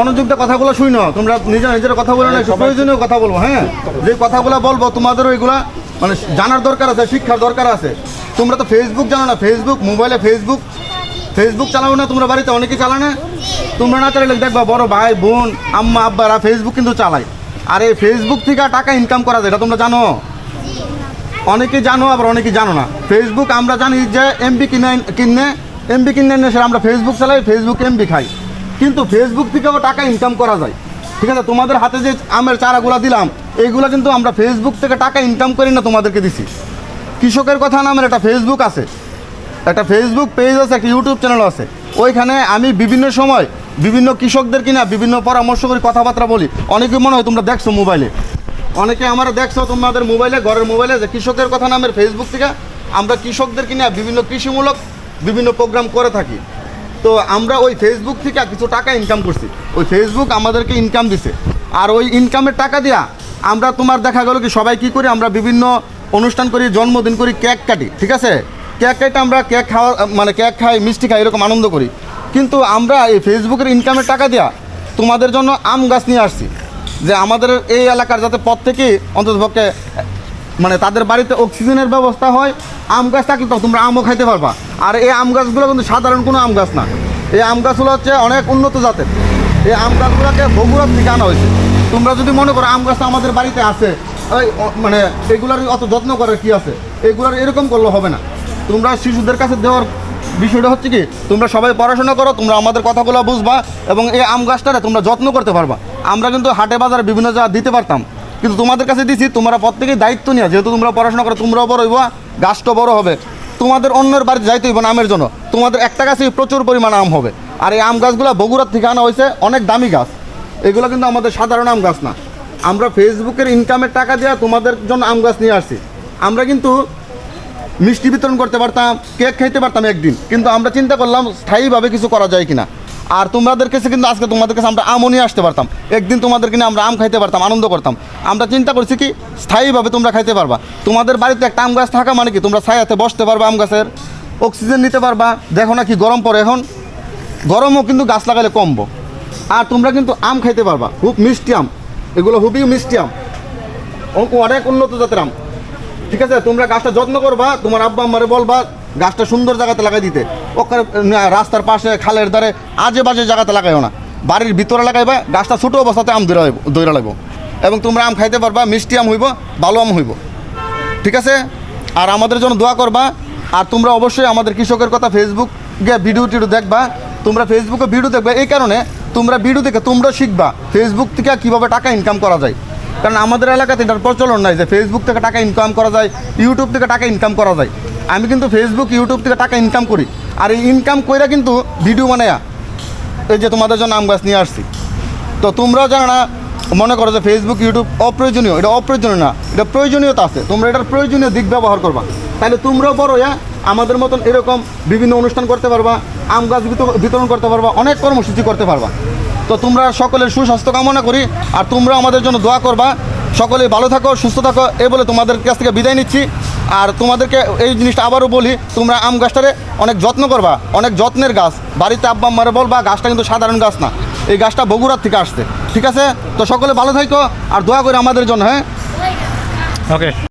মনোযোগ দিয়ে কথাগুলো শুই না তোমরা নিজের নিজের কথা বলে না প্রয়োজনীয় কথা বলব হ্যাঁ? যে কথাগুলো বলব তোমাদেরও এগুলা মানে জানার দরকার আছে, শিক্ষার দরকার আছে। তোমরা তো ফেসবুক জানো না ফেসবুক মোবাইলে ফেসবুক ফেসবুক চালাও না, তোমরা বাড়িতে অনেকে চালায় না। তোমরা না চালালে দেখবা বড় ভাই, বোন, আম্মা, আব্বারা ফেসবুক কিন্তু চালায়। আর এই ফেসবুক থেকে টাকা ইনকাম করা যায় এটা তোমরা জানো? অনেকে জানো, আবার অনেকে জানো না। ফেসবুক আমরা জানি যে এমবি কিনে কিনে এমবি কিনে আমরা ফেসবুক চালাই ফেসবুক এমবি খাই। কিন্তু ফেসবুক থেকেও টাকা ইনকাম করা যায়। ঠিক আছে, তোমাদের হাতে যে আমের চারাগুলো দিলাম, এইগুলো কিন্তু আমরা ফেসবুক থেকে টাকা ইনকাম করি না তোমাদেরকে দিছি। কৃষকের কথা নামের একটা ফেসবুক আছে। একটা ফেসবুক পেজ আছে, একটা ইউটিউব চ্যানেল আছে। ওইখানে আমি বিভিন্ন সময় বিভিন্ন কৃষকদের কিনা বিভিন্ন পরামর্শ করি, কথাবার্তা বলি। অনেকে মনে হয় তোমরা দেখছ মোবাইলে অনেকে আমার দেখছ তোমাদের মোবাইলে ঘরের মোবাইলে যে কৃষকের কথা নামের ফেসবুক থেকে আমরা কৃষকদের কিনা বিভিন্ন কৃষিমূলক বিভিন্ন প্রোগ্রাম করে থাকি। তো আমরা ওই ফেসবুক থেকে কিছু টাকা ইনকাম করছি। ওই ফেসবুক আমাদেরকে ইনকাম দিছে। আর ওই ইনকামের টাকা দিয়া আমরা তোমার দেখা গেল কি সবাই কি করি, আমরা বিভিন্ন অনুষ্ঠান করি, জন্মদিন করি, কেক কাটি, ঠিক আছে? কেক কেটে আমরা কেক খাওয়া মানে কেক খাই, মিষ্টি খাই, এরকম আনন্দ করি। কিন্তু আমরা এই ফেসবুকের ইনকামের টাকা দিয়া তোমাদের জন্য আম গাছ নিয়ে আসছি। যে আমাদের এই এলাকার যাতে প্রত্যেকে অন্ততপক্ষে মানে তাদের বাড়িতে অক্সিজেনের ব্যবস্থা হয়, আম গাছ থাকলে তো তোমরা আমও খাইতে পারবা। আর এই আম গাছগুলো কিন্তু সাধারণ কোনো আম গাছ না। এই আম গাছগুলো হচ্ছে অনেক উন্নত জাতের। এই আম গাছগুলোকে বগুড়ার থেকে আনা হয়েছে। তোমরা যদি মনে করো আম গাছটা আমাদের বাড়িতে আছে মানে এগুলার অত যত্ন করার কি আছে? এগুলার এরকম করলে হবে না। তোমরা শিশুদের কাছে দেওয়ার বিষয়টা হচ্ছে কি, তোমরা সবাই পড়াশোনা করো, তোমরা আমাদের কথাগুলো বুঝবা এবং এই আম গাছটারে তোমরা যত্ন করতে পারবা। আমরা কিন্তু হাটে বাজারে বিভিন্ন জায়গা দিতে পারতাম। কিন্তু তোমাদের কাছে দিছি, তোমরা প্রত্যেকেই দায়িত্ব নিয়ে, যেহেতু তোমরা পড়াশোনা করো, তোমরাও বড় হইবা, গাছটা বড় হবে। তোমাদের অন্যের বাড়িতে যাইতে হইব আমের জন্য। তোমাদের একটা গাছে প্রচুর পরিমাণ আম হবে। আর এই আম গাছগুলো বগুড়ার থেকে আনা হয়েছে, অনেক দামি গাছ। এগুলো কিন্তু আমাদের সাধারণ আম গাছ না। আমরা ফেসবুকের ইনকামের টাকা দিয়ে তোমাদের জন্য আম গাছ নিয়ে আসছি। আমরা কিন্তু মিষ্টি বিতরণ করতে পারতাম, কেক খাইতে পারতাম একদিন। কিন্তু আমরা চিন্তা করলাম, স্থায়ীভাবে কিছু করা যায় কিনা। আর তোমাদের কাছে কিন্তু আজকে তোমাদের কাছে আমরা আমও নিয়ে আসতে পারতাম। একদিন তোমাদের কিনে আমরা আম খাইতে পারতাম, আনন্দ করতাম। আমরা চিন্তা করছি কি, স্থায়ীভাবে তোমরা খাইতে পারবা। তোমাদের বাড়িতে একটা আম গাছ থাকা মানে কি, তোমরা ছায়াতে বসতে পারবা আম গাছের অক্সিজেন নিতে পারবা। দেখো না কি গরম পড়ে এখন। গরমও কিন্তু গাছ লাগালে কমবো। আর তোমরা কিন্তু আম খাইতে পারবা, খুব মিষ্টি আম। এগুলো খুবই মিষ্টি আম। অনেক উন্নত জাতের আম। ঠিক আছে? তোমরা গাছটা যত্ন করবা, তোমার আব্বা আম্মারে বলবা, গাছটা সুন্দর জায়গাতে লাগাই দিতে। ওখানে রাস্তার পাশে খালের ধারে আজে বাজে জায়গাতে লাগাইও না। বাড়ির ভিতরে লাগাইবা, গাছটা ছোটো অবস্থাতে আম দৌড়া দৌড়া লাগবো এবং তোমরা আম খাইতে পারবা, মিষ্টি আম হইব, ভালো আম হইব। ঠিক আছে? আর আমাদের জন্য দোয়া করবা। আর তোমরা অবশ্যই আমাদের কৃষকের কথা ফেসবুক গিয়ে ভিডিও টিডিও দেখবা। তোমরা ফেসবুকে ভিডিও দেখবা। এই কারণে তোমরা ভিডিও দেখে তোমরা শিখবা ফেসবুক থেকে কীভাবে টাকা ইনকাম করা যায়। কারণ আমাদের এলাকাতে এটার প্রচলন নাই যে ফেসবুক থেকে টাকা ইনকাম করা যায় ইউটিউব থেকে টাকা ইনকাম করা যায়। আমি কিন্তু ফেসবুক ইউটিউব থেকে টাকা ইনকাম করি। আর এই ইনকাম কইরা কিন্তু ভিডিও বানায়া এই যে তোমাদের জন্য আম গাছ নিয়ে আসছি। তো তোমরাও জানো মনে করো যে ফেসবুক ইউটিউব অপ্রয়োজনীয়। এটা অপ্রয়োজনীয় না, এটা প্রয়োজনীয়তা আছে। তোমরা এটার প্রয়োজনীয় দিক ব্যবহার করবা। তাহলে তোমরাও বড় হ্যাঁ আমাদের মতন এরকম বিভিন্ন অনুষ্ঠান করতে পারবা, আম গাছ বিত- বিতরণ করতে পারবা, অনেক কর্মসূচি করতে পারবা। তো তোমরা সকলের সুস্বাস্থ্য কামনা করি, আর তোমরা আমাদের জন্য দোয়া করবা। সকলে ভালো থাকো, সুস্থ থাকো, এ বলে তোমাদের কাছ থেকে বিদায় নিচ্ছি। আর তোমাদেরকে এই জিনিসটা আবারও বলি, তোমরা আম গাছটারে অনেক যত্ন করবা, অনেক যত্নের গাছ। বাড়িতে আব্বা আম্মারে বলবা, গাছটা কিন্তু সাধারণ গাছ না, এই গাছটা বগুড়ার থেকে আসছে, ঠিক আছে? তো সকলে ভালো থাকো আর দোয়া করে আমাদের জন্য হ্যাঁ? ওকে